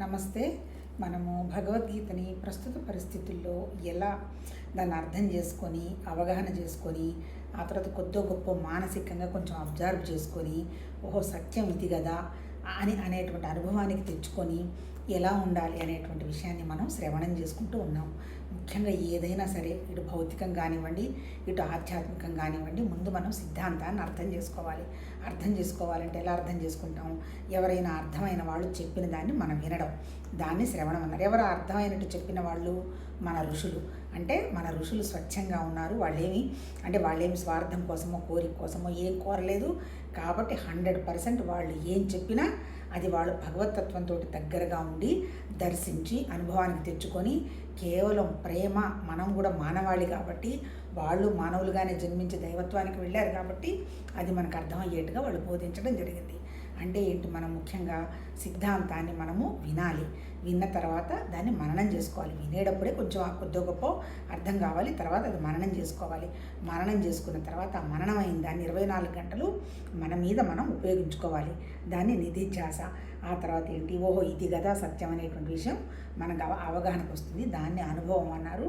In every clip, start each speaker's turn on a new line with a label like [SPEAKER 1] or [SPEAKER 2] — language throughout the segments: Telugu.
[SPEAKER 1] నమస్తే. మనము భగవద్గీతని ప్రస్తుత పరిస్థితుల్లో ఎలా దాన్ని అర్థం చేసుకొని అవగాహన చేసుకొని ఆ తర్వాత కొద్దో గొప్ప మానసికంగా కొంచెం అబ్జర్వ్ చేసుకొని ఓహో సత్యం ఇది కదా అని అనేటువంటి అనుభవానికి తెచ్చుకొని ఎలా ఉండాలి అనేటువంటి విషయాన్ని మనం శ్రవణం చేసుకుంటూ ఉన్నాం. ముఖ్యంగా ఏదైనా సరే ఇటు భౌతికం కానివ్వండి ఇటు ఆధ్యాత్మికం కానివ్వండి ముందు మనం సిద్ధాంతాన్ని అర్థం చేసుకోవాలి. అర్థం చేసుకోవాలంటే ఎలా అర్థం చేసుకుంటాం? ఎవరైనా అర్థమైన వాళ్ళు చెప్పిన దాన్ని మనం వినడం. దాన్ని శ్రవణం అన్నారు. ఎవరు అర్థమైనట్టు చెప్పిన వాళ్ళు? మన ఋషులు. అంటే మన ఋషులు స్వచ్ఛంగా ఉన్నారు. వాళ్ళేమి? అంటే వాళ్ళేమి స్వార్థం కోసమో కోరిక కోసమో ఏం కోరలేదు. కాబట్టి హండ్రెడ్ పర్సెంట్ వాళ్ళు ఏం చెప్పినా అది వాళ్ళు భగవతత్వంతో దగ్గరగా ఉండి దర్శించి అనుభవానికి తెచ్చుకొని కేవలం ప్రేమ మనం కూడా మానవాళి కాబట్టి వాళ్ళు మానవులుగానే జన్మించి దైవత్వానికి వెళ్ళారు కాబట్టి అది మనకు అర్థమయ్యేట్టుగా వాళ్ళు బోధించడం జరిగింది. అంటే ఏంటి? మనం ముఖ్యంగా సిద్ధాంతాన్ని మనము వినాలి. విన్న తర్వాత దాన్ని మననం చేసుకోవాలి. వినేటప్పుడే కొంచెం ఆ కొద్ది గొప్ప అర్థం కావాలి. తర్వాత అది మననం చేసుకోవాలి. మననం చేసుకున్న తర్వాత ఆ మననమైన దాన్ని ఇరవై నాలుగు గంటలు మన మీద మనం ఉపయోగించుకోవాలి. దాన్ని నిధిధ్యాస. ఆ తర్వాత ఏంటి? ఓహో ఇది కదా సత్యం అనేటువంటి విషయం మనకు అవ అవగాహనకు వస్తుంది దాన్ని అనుభవం అన్నారు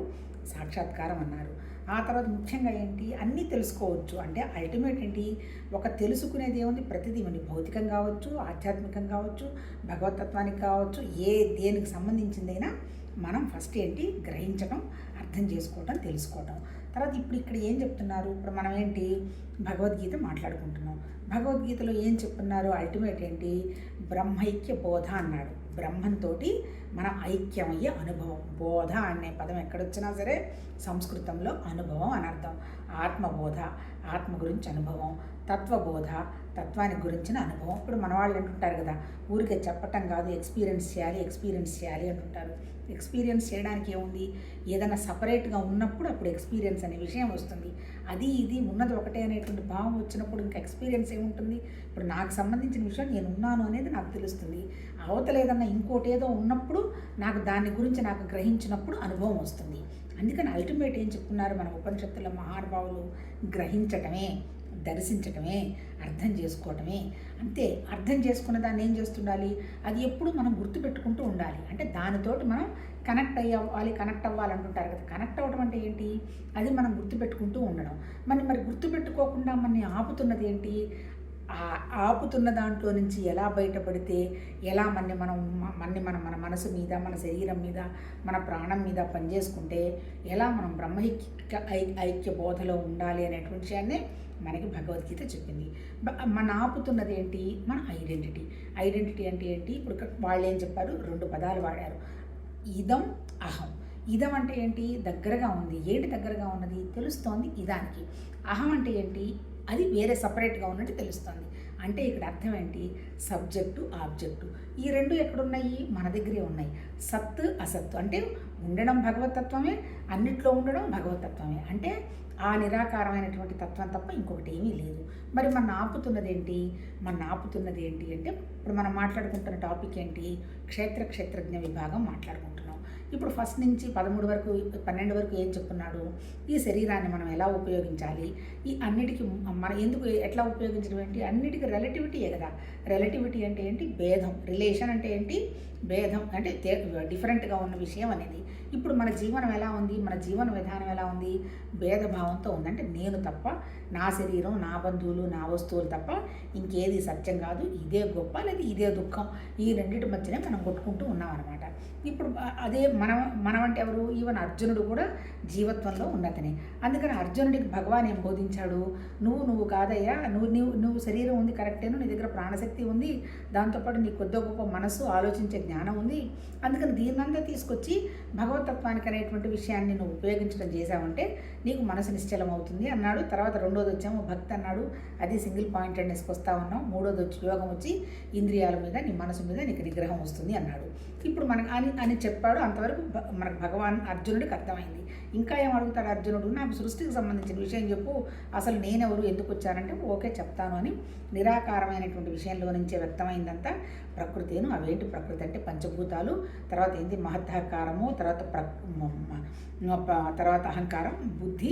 [SPEAKER 1] సాక్షాత్కారం అన్నారు. ఆ తర్వాత ముఖ్యంగా ఏంటి? అన్నీ తెలుసుకోవచ్చు. అంటే అల్టిమేట్ ఏంటి? ఒక తెలుసుకునేది ఏముంది? ప్రతిదీ మన భౌతికం కావచ్చు ఆధ్యాత్మికం కావచ్చు భగవతత్వానికి కావచ్చు ఏ దేనికి సంబంధించిందైనా మనం ఫస్ట్ ఏంటి? గ్రహించడం అర్థం చేసుకోవటం తెలుసుకోవటం. తర్వాత ఇప్పుడు ఇక్కడ ఏం చెప్తున్నారు? ఇప్పుడు మనం ఏంటి? భగవద్గీత మాట్లాడుకుంటున్నాం. భగవద్గీతలో ఏం చెప్తున్నారు? అల్టిమేట్ ఏంటి? బ్రహ్మైక్య బోధ అన్నాడు. బ్రహ్మంతో మన ఐక్యమయ్యే అనుభవం. బోధ అనే పదం ఎక్కడొచ్చినా సరే సంస్కృతంలో అనుభవం అని అర్థం. ఆత్మబోధ ఆత్మ గురించి అనుభవం తత్వబోధ తత్వానికి గురించిన అనుభవం. ఇప్పుడు మన వాళ్ళు అంటుంటారు కదా ఊరికే చెప్పటం కాదు ఎక్స్పీరియన్స్ చేయాలి ఎక్స్పీరియన్స్ చేయాలి అంటుంటారు. ఎక్స్పీరియన్స్ చేయడానికి ఏముంది? ఏదైనా సపరేట్గా ఉన్నప్పుడు అప్పుడు ఎక్స్పీరియన్స్ అనే విషయం వస్తుంది. అది ఇది ఉన్నది ఒకటే అనేటువంటి భావం వచ్చినప్పుడు ఇంకా ఎక్స్పీరియన్స్ ఏముంటుంది? ఇప్పుడు నాకు సంబంధించిన విషయం నేను ఉన్నాను అనేది నాకు తెలుస్తుంది. అవతలేదన్నా ఇంకోటి ఏదో ఉన్నప్పుడు నాకు దాని గురించి నాకు గ్రహించినప్పుడు అనుభవం వస్తుంది. అందుకని అల్టిమేట్ ఏం చెప్తున్నారు? మన ఉపనిషత్తుల మహానుభావులు గ్రహించటమే దర్శించటమే అర్థం చేసుకోవటమే. అంతే అర్థం చేసుకున్న దాన్ని ఏం చేస్తుండాలి? అది ఎప్పుడు మనం గుర్తుపెట్టుకుంటూ ఉండాలి. అంటే దానితోటి మనం కనెక్ట్ అయ్యాలి కనెక్ట్ అవ్వాలంటుంటారు కదా. కనెక్ట్ అవ్వడం అంటే ఏంటి? అది మనం గుర్తుపెట్టుకుంటూ ఉండడం. మరి మరి గుర్తుపెట్టుకోకుండా మనని ఆపుతున్నది ఏంటి? ఆపుతున్న దాంట్లో నుంచి ఎలా బయటపడితే ఎలా మన్ని మనం మన్ని మనం మన మనసు మీద మన శరీరం మీద మన ప్రాణం మీద పనిచేసుకుంటే ఎలా మనం బ్రహ్మైక్య ఐ ఐక్య బోధలో ఉండాలి అనేటువంటి విషయాన్ని మనకి భగవద్గీత చెప్పింది. మన ఆపుతున్నది ఏంటి? మన ఐడెంటిటీ. ఐడెంటిటీ అంటే ఏంటి? ఇప్పుడు వాళ్ళు ఏం చెప్పారు? రెండు పదాలు వాడారు. ఇదం అహం. ఇదం అంటే ఏంటి? దగ్గరగా ఉంది. ఏంటి దగ్గరగా ఉన్నది? తెలుస్తోంది ఇదానికి. అహం అంటే ఏంటి? అది వేరే సపరేట్గా ఉన్నట్టు తెలుస్తుంది. అంటే ఇక్కడ అర్థం ఏంటి? సబ్జెక్టు ఆబ్జెక్టు ఈ రెండు ఎక్కడున్నాయి? మన దగ్గరే ఉన్నాయి. సత్ అసత్తు. అంటే ఉండడం భగవతత్వమే అన్నిట్లో ఉండడం భగవతత్వమే. అంటే ఆ నిరాకారమైనటువంటి తత్వం తప్ప ఇంకొకటి ఏమీ లేదు. మరి మన ఆపుతున్నది ఏంటి? మన ఆపుతున్నది ఏంటి అంటే ఇప్పుడు మనం మాట్లాడుకుంటున్న టాపిక్ ఏంటి? క్షేత్ర క్షేత్రజ్ఞ విభాగం మాట్లాడుకుంటున్నాం. ఇప్పుడు ఫస్ట్ నుంచి పదమూడు వరకు పన్నెండు వరకు ఏం చెప్పున్నాడు ఈ శరీరాన్ని మనం ఎలా ఉపయోగించాలి? ఈ అన్నిటికీ మన ఎందుకు ఎట్లా ఉపయోగించడం ఏంటి? అన్నిటికీ రిలేటివిటీయే కదా. రిలేటివిటీ అంటే ఏంటి? భేదం. రిలేషన్ అంటే ఏంటి? భేదం. అంటే డిఫరెంట్గా ఉన్న విషయం అనేది. ఇప్పుడు మన జీవనం ఎలా ఉంది? మన జీవన విధానం ఎలా ఉంది? భేదభావంతో ఉందంటే నేను తప్ప నా శరీరం నా బంధువులు నా వస్తువులు తప్ప ఇంకేది సత్యం కాదు. ఇదే గొప్ప లేదా ఇదే దుఃఖం? ఈ రెండింటి మధ్యనే మనం కొట్టుకుంటూ ఉన్నాం అనమాట ఇప్పుడు అదే మనం మనం అంటే ఎవరు? ఈవెన్ అర్జునుడు కూడా జీవత్వంలో ఉన్నతనే. అందుకని అర్జునుడికి భగవాన్ ఏం ప్రేమించాడు నువ్వు నువ్వు కాదయ్యా. నువ్వు నువ్వు నువ్వు శరీరం ఉంది కరెక్టేను. నీ దగ్గర ప్రాణశక్తి ఉంది. దాంతోపాటు నీ కొద్ది గొప్ప మనసు ఆలోచించే జ్ఞానం ఉంది. అందుకని దీన్నంతా తీసుకొచ్చి భగవతత్వానికి అనేటువంటి విషయాన్ని నువ్వు ఉపయోగించడం చేశావంటే నీకు మనసు నిశ్చలం అవుతుంది అన్నాడు. తర్వాత రెండోది వచ్చాము. భక్తి అన్నాడు. అది సింగిల్ పాయింటెడ్నెస్కి వస్తా ఉన్నాం. మూడోది వచ్చి యోగం వచ్చి ఇంద్రియాల మీద నీ మనసు మీద నీకు నిగ్రహం వస్తుంది అన్నాడు. ఇప్పుడు మనకు అని అని చెప్పాడు. అంతవరకు మనకు భగవాన్ అర్జునుడికి అర్థమైంది. ఇంకా ఏం అడుగుతాడు అర్జునుడు? నాకు సృష్టికి సంబంధించిన విషయం చెప్పు. అసలు నేనెవరు ఎందుకు వచ్చానంటే ఓకే చెప్తాను అని నిరాకారమైనటువంటి విషయంలో నుంచే వ్యక్తమైందంతా ప్రకృతిను. అవేంటి ప్రకృతి అంటే పంచభూతాలు తర్వాత ఏంటి మహత్కారము తర్వాత ప్ర తర్వాత అహంకారం బుద్ధి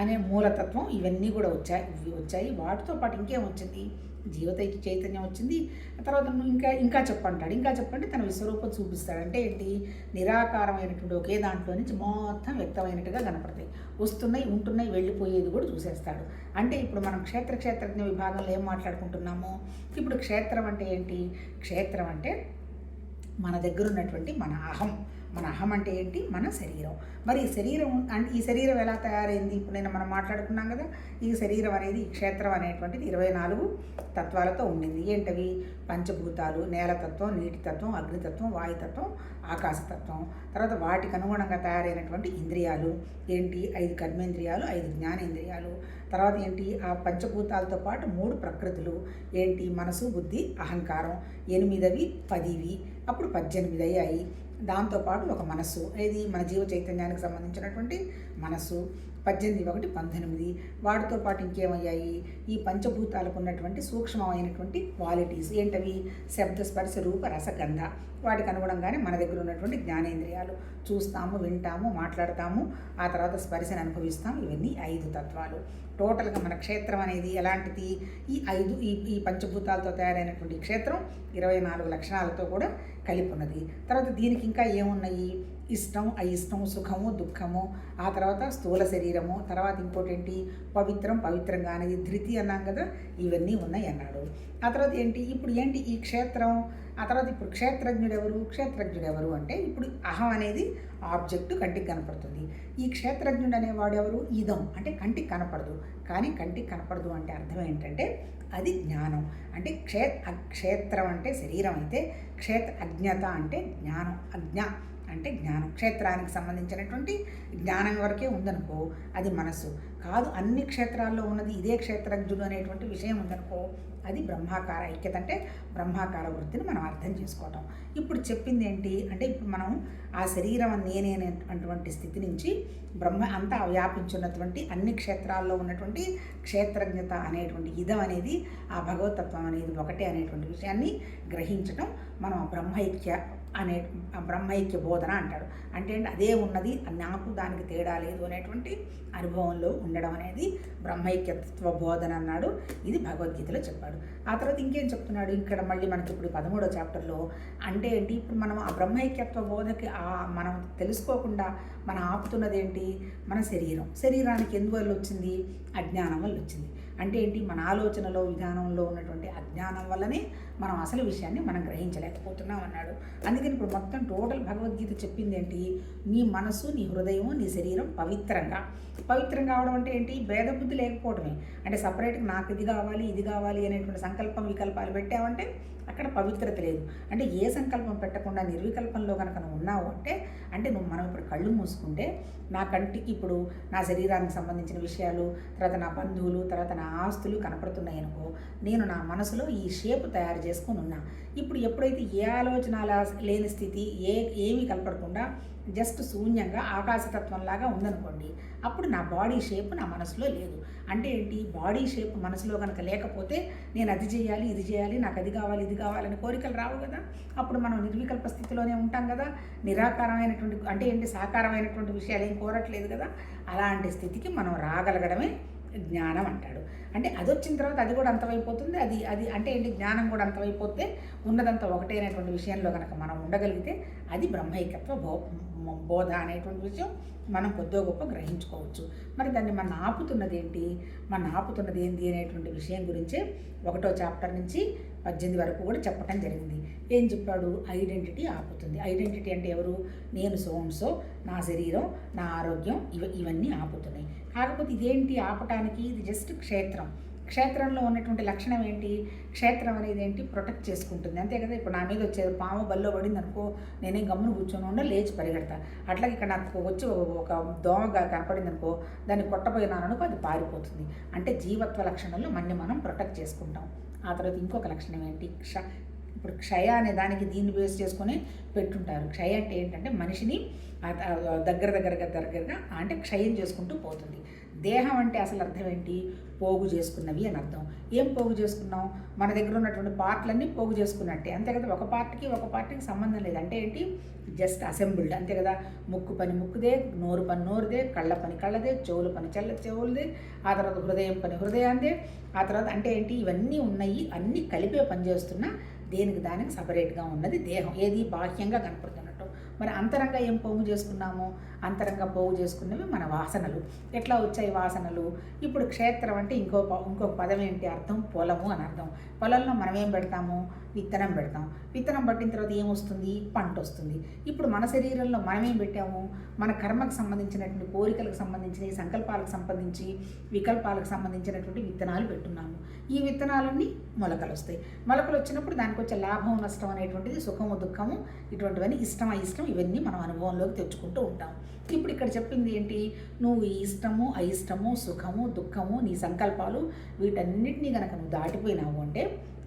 [SPEAKER 1] అనే మూలతత్వం ఇవన్నీ కూడా వచ్చాయి వచ్చాయి. వాటితో పాటు ఇంకేం వచ్చింది? జీవ చైతన్యం వచ్చింది. తర్వాత నువ్వు ఇంకా ఇంకా చెప్పంటాడు. ఇంకా చెప్పంటే తన విశ్వరూపం చూపిస్తాడు. అంటే ఏంటి? నిరాకారమైనటువంటి ఒకే దాంట్లో నుంచి మొత్తం వ్యక్తమైనట్టుగా కనపడతాయి. వస్తున్నాయి ఉంటున్నాయి వెళ్ళిపోయేది కూడా చూసేస్తాడు. అంటే ఇప్పుడు మనం క్షేత్ర క్షేత్రజ్ఞ విభాగంలో ఏం మాట్లాడుకుంటున్నాము? ఇప్పుడు క్షేత్రం అంటే ఏంటి? క్షేత్రం అంటే మన దగ్గర ఉన్నటువంటి మన అహం. మన అహం అంటే ఏంటి? మన శరీరం. మరి ఈ శరీరం అంటే ఈ శరీరం ఎలా తయారైంది? ఇప్పుడు నేను మనం మాట్లాడుకున్నాం కదా ఈ శరీరం అనేది ఈ క్షేత్రం అనేటువంటిది ఇరవై నాలుగు తత్వాలతో ఉండింది. ఏంటవి? పంచభూతాలు నేలతత్వం నీటితత్వం అగ్నితత్వం వాయుతత్వం ఆకాశతత్వం. తర్వాత వాటికి అనుగుణంగా తయారైనటువంటి ఇంద్రియాలు. ఏంటి? ఐదు కర్మేంద్రియాలు ఐదు జ్ఞానేంద్రియాలు. తర్వాత ఏంటి? ఆ పంచభూతాలతో పాటు మూడు ప్రకృతులు. ఏంటి? మనసు బుద్ధి అహంకారం. ఎనిమిదవి పదివి. అప్పుడు పద్దెనిమిది అయ్యాయి. దాంతోపాటు ఒక మనస్సు. ఇది మన జీవ చైతన్యానికి సంబంధించినటువంటి మనస్సు. పద్దెనిమిది ఒకటి పంతొమ్మిది. వాటితో పాటు ఇంకేమయ్యాయి? ఈ పంచభూతాలకు ఉన్నటువంటి సూక్ష్మమైనటువంటి క్వాలిటీస్. ఏంటవి? శబ్ద స్పర్శ రూప రసగంధ వాటికి అనుగుణంగానే మన దగ్గర ఉన్నటువంటి జ్ఞానేంద్రియాలు. చూస్తాము వింటాము మాట్లాడతాము. ఆ తర్వాత స్పర్శను అనుభవిస్తాము. ఇవన్నీ ఐదు తత్వాలు. టోటల్గా మన క్షేత్రం అనేది ఎలాంటిది? ఈ ఐదు ఈ ఈ పంచభూతాలతో తయారైనటువంటి క్షేత్రం ఇరవై నాలుగు లక్షణాలతో కూడా కలిపి ఉన్నది తర్వాత దీనికి ఇంకా ఏమున్నాయి? ఇష్టం అయిష్టం సుఖము దుఃఖము ఆ తర్వాత స్థూల శరీరము తర్వాత ఇంకోటి ఏంటి పవిత్రం పవిత్రంగా అనేది ధృతి అన్నాం కదా ఇవన్నీ ఉన్నాయి అన్నాడు. ఆ తర్వాత ఏంటి? ఇప్పుడు ఏంటి ఈ క్షేత్రం? ఆ తర్వాత ఇప్పుడు క్షేత్రజ్ఞుడు ఎవరు? క్షేత్రజ్ఞుడు ఎవరు అంటే ఇప్పుడు అహం అనేది ఆబ్జెక్టు కంటికి కనపడుతుంది. ఈ క్షేత్రజ్ఞుడు అనేవాడు ఎవరు? ఇదం. అంటే కంటికి కనపడదు. కానీ కంటికి కనపడదు అంటే అర్థం ఏంటంటే అది జ్ఞానం. అంటే క్షే క్షేత్రం అంటే శరీరం అయితే క్షేత్ర అజ్ఞత అంటే జ్ఞానం. అజ్ఞ అంటే జ్ఞానం. క్షేత్రానికి సంబంధించినటువంటి జ్ఞానం వరకే ఉందనుకో అది మనస్సు. కాదు అన్ని క్షేత్రాల్లో ఉన్నది ఇదే క్షేత్రజ్ఞుడు అనేటువంటి విషయం ఉందనుకో అది బ్రహ్మాకార ఐక్యత అంటే బ్రహ్మాకార వృత్తిని మనం అర్థం చేసుకోవటం. ఇప్పుడు చెప్పింది ఏంటి అంటే ఇప్పుడు మనం ఆ శరీరం నేనే అటువంటి స్థితి నుంచి బ్రహ్మ అంతా వ్యాపించున్నటువంటి అన్ని క్షేత్రాల్లో ఉన్నటువంటి క్షేత్రజ్ఞత అనేటువంటి ఇదం అనేది ఆ భగవతత్వం అనేది ఒకటే అనేటువంటి విషయాన్ని గ్రహించటం మనం బ్రహ్మైక్య అనే బ్రహ్మైక్య బోధన అంటాడు. అంటే అదే ఉన్నది నాకు దానికి తేడా లేదు అనేటువంటి అనుభవంలో ఉండడం అనేది బ్రహ్మైక్యత్వ బోధన అన్నాడు. ఇది భగవద్గీతలో చెప్పాడు. ఆ తర్వాత ఇంకేం చెప్తున్నాడు? ఇక్కడ మళ్ళీ మనకి ఇప్పుడు పదమూడో చాప్టర్లో అంటే ఏంటి? ఇప్పుడు మనం ఆ బ్రహ్మైక్యత్వ బోధకి ఆ మనం తెలుసుకోకుండా మనం ఆపుతున్నది ఏంటి? మన శరీరం. శరీరానికి ఎందువల్ల వచ్చింది? అజ్ఞానం వల్ల వచ్చింది. అంటే ఏంటి? మన ఆలోచనలో విధానంలో ఉన్నటువంటి అజ్ఞానం వల్లనే మనం అసలు విషయాన్ని మనం గ్రహించలేకపోతున్నాం అన్నాడు. అందుకని ఇప్పుడు మొత్తం టోటల్ భగవద్గీత చెప్పింది ఏంటి? నీ మనసు నీ హృదయం నీ శరీరం పవిత్రంగా. పవిత్రం కావడం అంటే ఏంటి? భేదబుద్ధి లేకపోవడమే. అంటే సపరేట్గా నాకు ఇది కావాలి ఇది కావాలి అనేటువంటి సంకల్పం వికల్పాలు పెట్టామంటే అక్కడ పవిత్రత లేదు. అంటే ఏ సంకల్పం పెట్టకుండా నిర్వికల్పంలో కనుక నువ్వు ఉన్నావు అంటే అంటే నువ్వు మనం ఇప్పుడు కళ్ళు మూసుకుంటే నా కంటికి ఇప్పుడు నా శరీరానికి సంబంధించిన విషయాలు తర్వాత నా బంధువులు తర్వాత నా ఆస్తులు కనపడుతున్నాయి అనుకో నేను నా మనసులో ఈ షేప్ తయారు చేసుకుని ఉన్నా. ఇప్పుడు ఎప్పుడైతే ఏ ఆలోచన లేని స్థితి ఏ ఏమీ కనపడకుండా జస్ట్ శూన్యంగా ఆకాశతత్వంలాగా ఉందనుకోండి అప్పుడు నా బాడీ షేప్ నా మనసులో లేదు. అంటే ఏంటి? బాడీ షేప్ మనసులో కనుక లేకపోతే నేను అది చేయాలి ఇది చేయాలి నాకు అది కావాలి ఇది కావాలని కోరికలు రావు కదా. అప్పుడు మనం నిర్వికల్ప స్థితిలోనే ఉంటాం కదా. నిరాకారమైనటువంటి అంటే ఏంటి? సాకారమైనటువంటి విషయాలు ఏం కోరట్లేదు కదా. అలాంటి స్థితికి మనం రాగలగడమే జ్ఞానం అంటాడు. అంటే అది వచ్చిన తర్వాత అది కూడా అంతమైపోతుంది. అది అది అంటే ఏంటి? జ్ఞానం కూడా అంతమైపోతే ఉన్నదంతా ఒకటే అనేటువంటి విషయంలో కనుక మనం ఉండగలిగితే అది బ్రహ్మైకత్వ భో బోధ అనేటువంటి విషయం మనం కొద్దో గొప్ప గ్రహించుకోవచ్చు. మరి దాన్ని మన ఆపుతున్నది ఏంటి మన ఆపుతున్నది ఏంటి అనేటువంటి విషయం గురించి ఒకటో చాప్టర్ నుంచి పద్దెనిమిది వరకు కూడా చెప్పడం జరిగింది. ఏం చెప్పాడు? ఐడెంటిటీ ఆపుతుంది. ఐడెంటిటీ అంటే ఎవరు? నేను సోన్సో నా శరీరం నా ఆరోగ్యం ఇవ ఇవన్నీ ఆపుతున్నాయి. కాకపోతే ఇదేంటి ఆపటానికి? ఇది జస్ట్ క్షేత్రం. క్షేత్రంలో ఉన్నటువంటి లక్షణం ఏంటి? క్షేత్రం అనేది ఏంటి? ప్రొటెక్ట్ చేసుకుంటుంది. అంతే కదా? ఇప్పుడు నా మీద వచ్చేది పాము బల్లో పడింది అనుకో నేనేం గమ్మును కూర్చొని ఉండ లేచి పరిగెడతా. అట్లాగే ఇక్కడ నాకు వచ్చి ఒక దోమగా కనపడింది అనుకో దాన్ని కొట్టబోయినాను అనుకో అది పారిపోతుంది. అంటే జీవత్వ లక్షణంలో మన్ని మనం ప్రొటెక్ట్ చేసుకుంటాం. ఆ తర్వాత ఇంకొక లక్షణం ఏంటి? క్ష ఇప్పుడు క్షయ అనే దానికి దీన్ని బేస్ చేసుకొని పెట్టుంటారు. క్షయ అంటే ఏంటంటే మనిషిని దగ్గర దగ్గరగా దగ్గరగా అంటే క్షయం చేసుకుంటూ పోతుంది. దేహం అంటే అసలు అర్థం ఏంటి? పోగు చేసుకున్నవి అని అర్థం. ఏం పోగు చేసుకున్నాం? మన దగ్గర ఉన్నటువంటి పార్ట్లన్నీ పోగు చేసుకున్నట్టే. అంతే కదా? ఒక పార్ట్కి ఒక పార్ట్కి సంబంధం లేదు. అంటే ఏంటి? Just assembled. అంతే కదా? ముక్కు పని ముక్కుదే నోరు పని నోరుదే కళ్ళ పని కళ్ళదే చెవులు పని చెల్ల చెవులదే ఆ తర్వాత హృదయం పని హృదయాందే ఆ తర్వాత అంటే ఏంటి? ఇవన్నీ ఉన్నాయి. అన్నీ కలిపే పనిచేస్తున్నా దేనికి దానికి సపరేట్గా ఉన్నది దేహం. ఏది? బాహ్యంగా కనపడుతుంది మరి అంతరంగా ఏం పోగు చేసుకున్నాము? అంతరంగా పోగు చేసుకున్నవి మన వాసనలు. ఎట్లా వచ్చాయి వాసనలు? ఇప్పుడు క్షేత్రం అంటే ఇంకో ఇంకొక పదం ఏంటి అర్థం? పొలము అని అర్థం. పొలంలో మనం ఏం పెడతాము? విత్తనం పెడతాం. విత్తనం పట్టిన తర్వాత ఏమొస్తుంది పంట వస్తుంది. ఇప్పుడు మన శరీరంలో మనం ఏం పెట్టాము? మన కర్మకు సంబంధించినటువంటి కోరికలకు సంబంధించిన సంకల్పాలకు సంబంధించి వికల్పాలకు సంబంధించినటువంటి విత్తనాలు పెట్టున్నాము. ఈ విత్తనాలన్నీ మొలకలు వస్తాయి. మొలకలు వచ్చినప్పుడు దానికి వచ్చే లాభం నష్టం అనేటువంటిది సుఖము దుఃఖము ఇటువంటివన్నీ ఇష్టం అయిష్టం ఇవన్నీ మనం అనుభవంలోకి తెచ్చుకుంటూ ఉంటాం. ఇప్పుడు ఇక్కడ చెప్పింది ఏంటి? నువ్వు ఈ ఇష్టము అయిష్టము సుఖము దుఃఖము నీ సంకల్పాలు వీటన్నిటినీ కనుక నువ్వు దాటిపోయినావు అంటే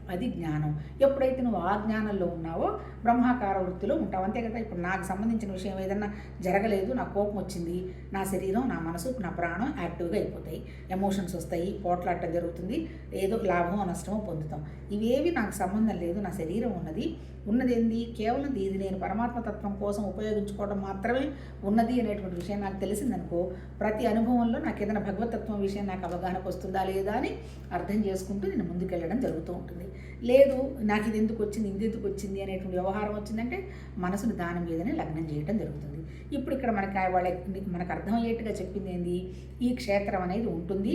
[SPEAKER 1] అది జ్ఞానం. ఎప్పుడైతే నువ్వు ఆ జ్ఞానంలో ఉన్నావో బ్రహ్మాకార వృత్తిలో ఉంటావు. అంతే కదా? ఇప్పుడు నాకు సంబంధించిన విషయం ఏదన్నా జరగలేదు నా కోపం వచ్చింది నా శరీరం నా మనసు నా ప్రాణం యాక్టివ్గా అయిపోతాయి. ఎమోషన్స్ వస్తాయి పోట్లాడటం జరుగుతుంది ఏదో లాభమో నష్టమో పొందుతాం. ఇవేవి నాకు సంబంధం లేదు నా శరీరం ఉన్నది. ఉన్నది ఏంది? కేవలం ఇది నేను పరమాత్మ తత్వం కోసం ఉపయోగించుకోవడం మాత్రమే ఉన్నది అనేటువంటి విషయం నాకు తెలిసిందనుకో ప్రతి అనుభవంలో నాకు ఏదైనా భగవతత్వం విషయం నాకు అవగాహనకు వస్తుందా లేదా అని అర్థం చేసుకుంటూ నేను ముందుకెళ్ళడం జరుగుతూ ఉంటుంది. లేదు నాకు ఇది ఎందుకు వచ్చింది ఇది ఎందుకు వచ్చింది అనేటువంటి వ్యవహారం వచ్చిందంటే మనసును దానం మీదనే లగ్నం చేయడం జరుగుతుంది. ఇప్పుడు ఇక్కడ మనకి వాళ్ళకి మనకు అర్థమయ్యేట్టుగా చెప్పింది ఏంది? ఈ క్షేత్రం అనేది ఉంటుంది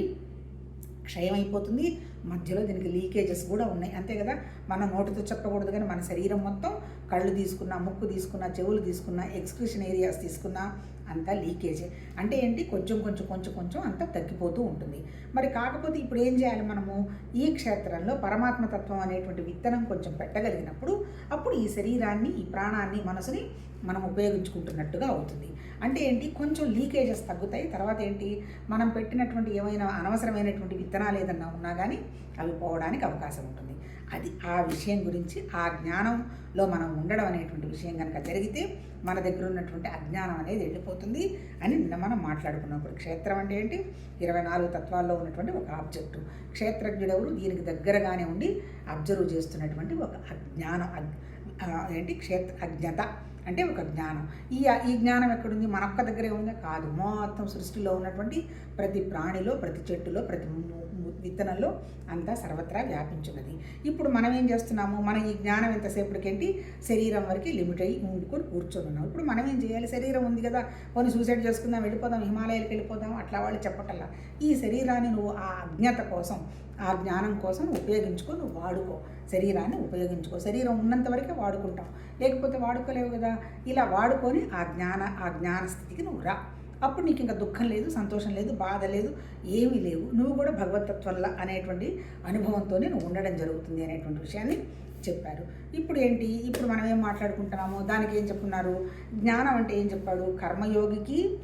[SPEAKER 1] క్షయం అయిపోతుంది మధ్యలో దీనికి లీకేజెస్ కూడా ఉన్నాయి. అంతే కదా? మన నోటితో చెప్పకూడదు కానీ మన శరీరం మొత్తం కళ్ళు తీసుకున్నా ముక్కు తీసుకున్నా చెవులు తీసుకున్నా ఎక్స్క్రిషన్ ఏరియాస్ తీసుకున్నా అంతా లీకేజే. అంటే ఏంటి? కొంచెం కొంచెం కొంచెం కొంచెం అంతా తగ్గిపోతూ ఉంటుంది. మరి కాకపోతే ఇప్పుడు ఏం చేయాలి మనము? ఈ క్షేత్రంలో పరమాత్మతత్వం అనేటువంటి విత్తనం కొంచెం పెట్టగలిగినప్పుడు అప్పుడు ఈ శరీరాన్ని ఈ ప్రాణాన్ని మనసుని మనం ఉపయోగించుకుంటున్నట్టుగా అవుతుంది. అంటే ఏంటి? కొంచెం లీకేజెస్ తగ్గుతాయి. తర్వాత ఏంటి? మనం పెట్టినటువంటి ఏమైనా అనవసరమైనటువంటి విత్తనాలు ఏదన్నా ఉన్నా కానీ అవి పోవడానికి అవకాశం ఉంటుంది. అది ఆ విషయం గురించి ఆ జ్ఞానంలో మనం ఉండడం అనేటువంటి విషయం కనుక జరిగితే మన దగ్గర ఉన్నటువంటి అజ్ఞానం అనేది వెళ్ళిపోతుంది అని నిన్న మనం మాట్లాడుకున్నాం. ఇప్పుడు క్షేత్రం అంటే ఏంటి? ఇరవై నాలుగు తత్వాల్లో ఉన్నటువంటి ఒక ఆబ్జెక్టు. క్షేత్రజ్ఞుడెవరు? దీనికి దగ్గరగానే ఉండి అబ్జర్వ్ చేస్తున్నటువంటి ఒక అజ్ఞానం. అగ్- ఏంటి? క్షేత్ర అజ్ఞత. అంటే ఒక జ్ఞానం. ఈ ఈ జ్ఞానం ఎక్కడుంది? మన ఒక్క దగ్గరే ఉందా? కాదు. మొత్తం సృష్టిలో ఉన్నటువంటి ప్రతి ప్రాణిలో ప్రతి చెట్టులో ప్రతి విత్తనంలో అంతా సర్వత్రా వ్యాపించున్నది. ఇప్పుడు మనం ఏం చేస్తున్నాము? మన ఈ జ్ఞానం ఎంతసేపటికేంటి? శరీరం వరకు లిమిట్ అయ్యి ఉండుకొని కూర్చొని ఉన్నాం. ఇప్పుడు మనం ఏం చేయాలి? శరీరం ఉంది కదా కొన్ని సూసైడ్ చేసుకుందాం వెళ్ళిపోదాం హిమాలయాలకు వెళ్ళిపోదాం అట్లా వాళ్ళు చెప్పటల్లా ఈ శరీరాన్ని నువ్వు ఆ అజ్ఞత కోసం ఆ జ్ఞానం కోసం ఉపయోగించుకో నువ్వు వాడుకో. శరీరాన్ని ఉపయోగించుకో. శరీరం ఉన్నంత వరకే వాడుకుంటాం. లేకపోతే వాడుకోలేవు కదా. ఇలా వాడుకొని ఆ జ్ఞాన ఆ జ్ఞాన స్థితికి నువ్వు రా. అప్పుడు నీకు ఇంకా దుఃఖం లేదు సంతోషం లేదు బాధ లేదు ఏమీ లేవు. నువ్వు కూడా భగవతత్వంలా అనేటువంటి అనుభవంతోనే నువ్వు ఉండడం జరుగుతుంది అనేటువంటి విషయాన్ని చెప్పారు. ఇప్పుడు ఏంటి? ఇప్పుడు మనం ఏం మాట్లాడుకుంటున్నాము? దానికి ఏం చెప్పున్నారు? జ్ఞానం అంటే ఏం చెప్పాడు? కర్మయోగికి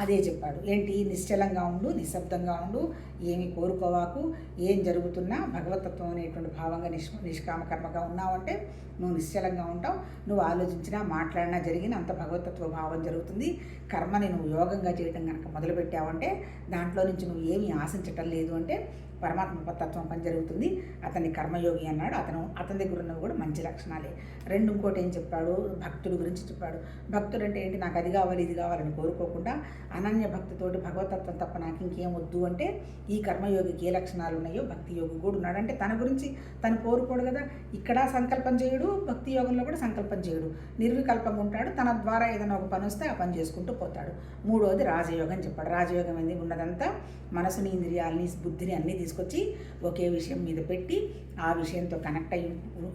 [SPEAKER 1] అదే చెప్పాడు. ఏంటి? నిశ్చలంగా ఉండు నిశ్శబ్దంగా ఉండు ఏమి కోరుకోవాకు ఏం జరుగుతున్నా భగవతత్వం అనేటువంటి భావంగా నిష్ నిష్కామకర్మగా ఉన్నావంటే నువ్వు నిశ్చలంగా ఉంటావు. నువ్వు ఆలోచించినా మాట్లాడినా జరిగిన అంత భగవతత్వ భావం జరుగుతుంది. కర్మని నువ్వు యోగంగా చేయడం కనుక మొదలుపెట్టావంటే దాంట్లో నుంచి నువ్వు ఏమీ ఆశించటం లేదు అంటే పరమాత్మ తత్వం పని జరుగుతుంది. అతన్ని కర్మయోగి అన్నాడు. అతను అతని దగ్గర ఉన్నవి కూడా మంచి లక్షణాలే. రెండు ఇంకోటి ఏం చెప్పాడు? భక్తుడి గురించి చెప్పాడు. భక్తుడు అంటే ఏంటి? నాకు అది కావాలి ఇది కావాలని కోరుకోకుండా అనన్య భక్తితోటి భగవతత్వం తప్ప నాకు ఇంకేం వద్దు అంటే ఈ కర్మయోగికి ఏ లక్షణాలు ఉన్నాయో భక్తి యోగి కూడా ఉన్నాడు. అంటే తన గురించి తను కోరుకోడు కదా. ఇక్కడ సంకల్పం చేయడు భక్తి యోగంలో కూడా సంకల్పం చేయడు. నిర్వికల్పంగా ఉంటాడు. తన ద్వారా ఏదైనా ఒక పని వస్తే ఆ పని చేసుకుంటూ పోతాడు. మూడవది రాజయోగం చెప్పాడు. రాజయోగం ఏంది? ఉన్నదంతా మనసుని ఇంద్రియాలని బుద్ధిని అన్నీ తీసుకు తీసుకొచ్చి ఒకే విషయం మీద పెట్టి ఆ విషయంతో కనెక్ట్ అయ్యి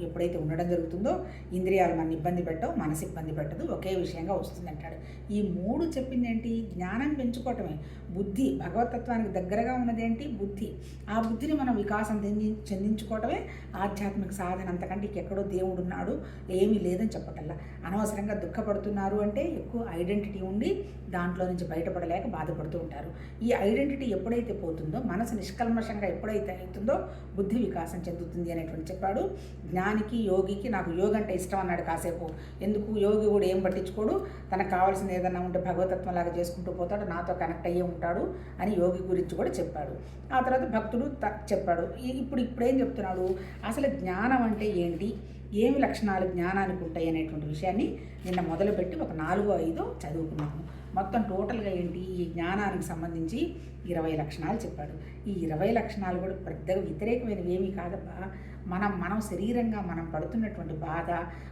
[SPEAKER 1] ఎప్పుడైతే ఉండడం జరుగుతుందో ఇంద్రియాలు మన ఇబ్బంది పెట్టవు మనసు ఇబ్బంది పెట్టదు ఒకే విషయంగా వస్తుంది అంటాడు. ఈ మూడు చెప్పింది ఏంటి? జ్ఞానం పెంచుకోవటమే. బుద్ధి భగవతత్వానికి దగ్గరగా ఉన్నది ఏంటి? బుద్ధి. ఆ బుద్ధిని మనం వికాసం చెంది చెందించుకోవటమే ఆధ్యాత్మిక సాధన. అంతకంటే ఎక్కడో దేవుడు ఉన్నాడు ఏమీ లేదని చెప్పటల్లా. అనవసరంగా దుఃఖపడుతున్నారు అంటే ఎక్కువ ఐడెంటిటీ ఉండి దాంట్లో నుంచి బయటపడలేక బాధపడుతూ ఉంటారు. ఈ ఐడెంటిటీ ఎప్పుడైతే పోతుందో మనసు నిష్కల్మషంగా ఎప్పుడైతే అవుతుందో బుద్ధి వికాసం చెందుతుంది అనేటువంటి చెప్పాడు. జ్ఞానికి యోగికి నాకు యోగ అంటే ఇష్టం అన్నాడు కాసేపు. ఎందుకు? యోగి కూడా ఏం పట్టించుకోడు. తనకు కావాల్సింది ఏదన్నా ఉంటే భగవతత్వం లాగా చేసుకుంటూ పోతాడు. నాతో కనెక్ట్ అయ్యే ఉంటాడు అని యోగి గురించి కూడా చెప్పాడు. ఆ తర్వాత భక్తుడు చెప్పాడు. ఇప్పుడు ఇప్పుడేం చెప్తున్నాడు? అసలు జ్ఞానం అంటే ఏంటి? ఏమి లక్షణాలు జ్ఞానానికి ఉంటాయి అనేటువంటి విషయాన్ని నిన్న మొదలుపెట్టి ఒక నాలుగో ఐదో చదువుకున్నాము. మొత్తం టోటల్గా ఏంటి? ఈ జ్ఞానానికి సంబంధించి ఇరవై లక్షణాలు చెప్పాడు. ఈ ఇరవై లక్షణాలు కూడా పెద్దగా వ్యతిరేకమైనవి ఏమీ కాదబ్బా. మనం మనం శరీరంగా మనం పడుతున్నటువంటి బాధ